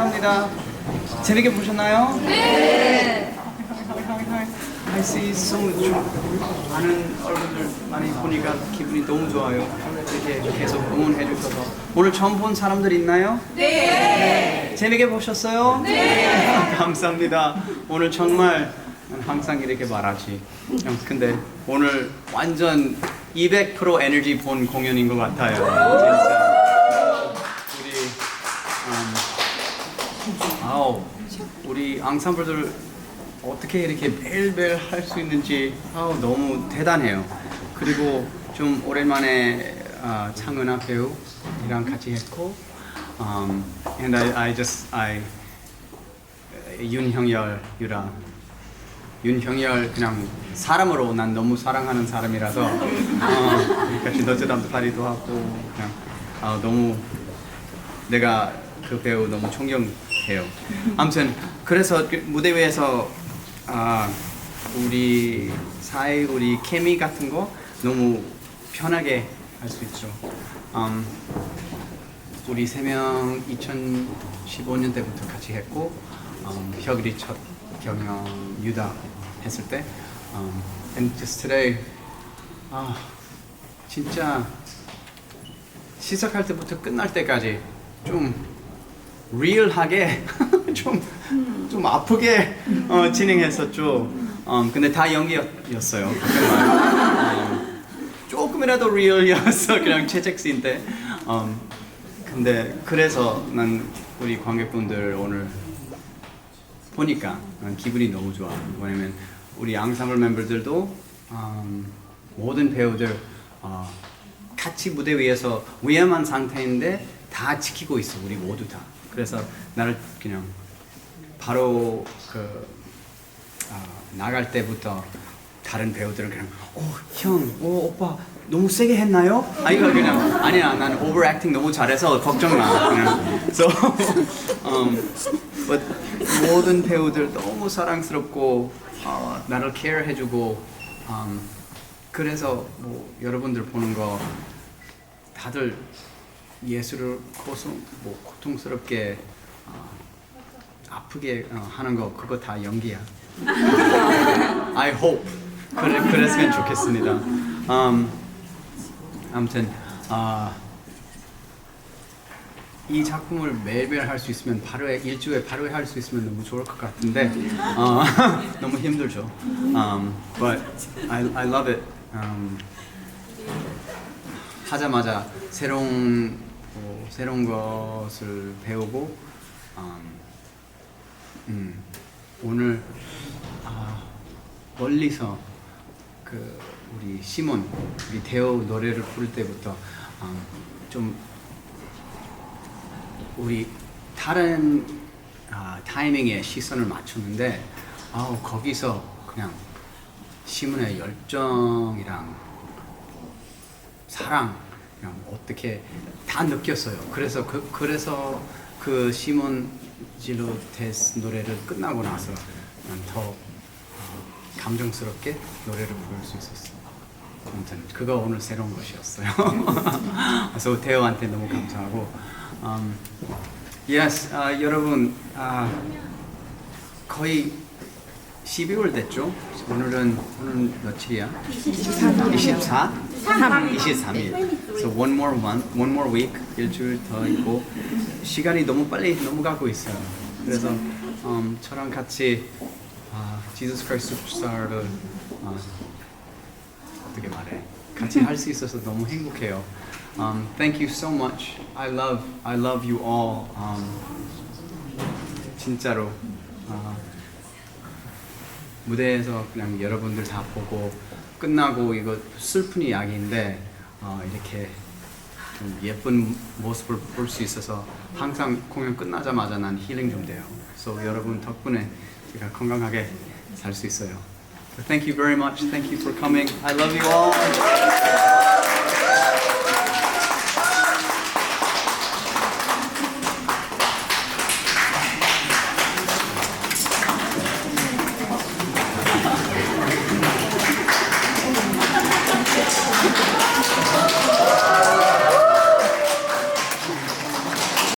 감사합니다. 재밌게 보셨나요? 네. I see so much. 많은 얼굴들 많이 보니까 기분이 너무 좋아요. 이렇게 계속 응원해 주셔서 오늘 처음 본 사람들 있나요? 네. 재밌게 보셨어요? 네. 감사합니다. 오늘 정말 항상 이렇게 말하지. 근데 오늘 완전 200% 에너지 본 공연인 것 같아요. 진짜. 아우 우리 앙상블들 어떻게 이렇게 매일매일 할 수 있는지 아우 너무 대단해요. 그리고 좀 오랜만에 아, 창은아 배우랑 같이 했고, um, and I, I just I 윤형열 유라 윤형열 그냥 사람으로 난 너무 사랑하는 사람이라서 어, 같이 너트담 파리도 하고 그냥 아, 너무 내가 그 배우 너무 존경 해요. 아무튼 그래서 그 무대 위에서 아, 우리 사이 우리 케미 같은 거 너무 편하게 할 수 있죠. 음, 우리 세 명 2015년 때부터 같이 했고 음, 혁일이 첫 경영 유다 했을 때 um, and just today 아 진짜 시작할 때부터 끝날 때까지 좀 리얼하게 좀, 좀 아프게 어, 진행했었죠. 음, 근데 다 연기였어요. 음, 조금이라도 리얼이었어 그냥 때. 음, 근데 그래서 난 우리 관객분들 오늘 보니까 난 기분이 너무 좋아. 왜냐면 우리 앙상블 멤버들도 음, 모든 배우들 어, 같이 무대 위에서 위험한 상태인데 다 지키고 있어. 우리 모두 다. 그래서 나를 그냥 바로 그 아, 나갈 때부터 다른 배우들은 그냥 어, 형, 어, 오빠 너무 세게 했나요? 아니 그 그냥 아니야. 난 오버액팅 너무 잘해서 걱정 마. 그냥. So um, but 모든 배우들 너무 사랑스럽고 어, 나를 케어해주고 um, 그래서 뭐 여러분들 보는 거 다들 예술을 고통, 뭐 고통스럽게 어, 아프게 어, 하는 거 그거 다 연기야. I hope 그래, 그랬으면 좋겠습니다. Um, 아무튼 아, 이 작품을 매일매일 할 수 있으면 바로에 일주일에 바로에 할 수 있으면 너무 좋을 것 같은데 어, 너무 힘들죠. Um, but I, I love it. Um, 하자마자 새로운 뭐, 새로운 것을 배우고 음, 음, 오늘 아, 멀리서 그 우리 시몬 우리 대호 노래를 부를 때부터 음, 좀 우리 다른 아, 타이밍에 시선을 맞췄는데 아우 거기서 그냥 시몬의 열정이랑 사랑 그냥 어떻게 다 느꼈어요. 그래서 그 그래서 그 시몬 질로 테스 노래를 끝나고 나서 난더 어, 감정스럽게 노래를 부를 수 있었어. 아무튼 그거 오늘 새로운 것이었어요. 그래서 태호한테 너무 감사하고, um, yes, 아, 여러분 아, 거의 12월 됐죠? 오늘은 오늘 며칠이야? 24. 24? 23일. So one more month, one more week, 일주일 더 있고 시간이 너무 빨리 넘어가고 있어요. 그래서 음, 저랑 같이 아, Jesus Christ Superstar를 아, 어떻게 말해? 같이 할 수 있어서 너무 행복해요. Um, thank you so much. I love, I love you all. Um, 진짜로. 아, 무대에서 그냥 여러분들 다 보고 끝나고 이거 슬픈 이야기인데 어, 이렇게 좀 예쁜 모습을 볼 수 있어서 항상 공연 끝나자마자 난 힐링 좀 돼요. 그래서 여러분 덕분에 제가 건강하게 살 수 있어요. So thank you very much. Thank you for coming. I love you all.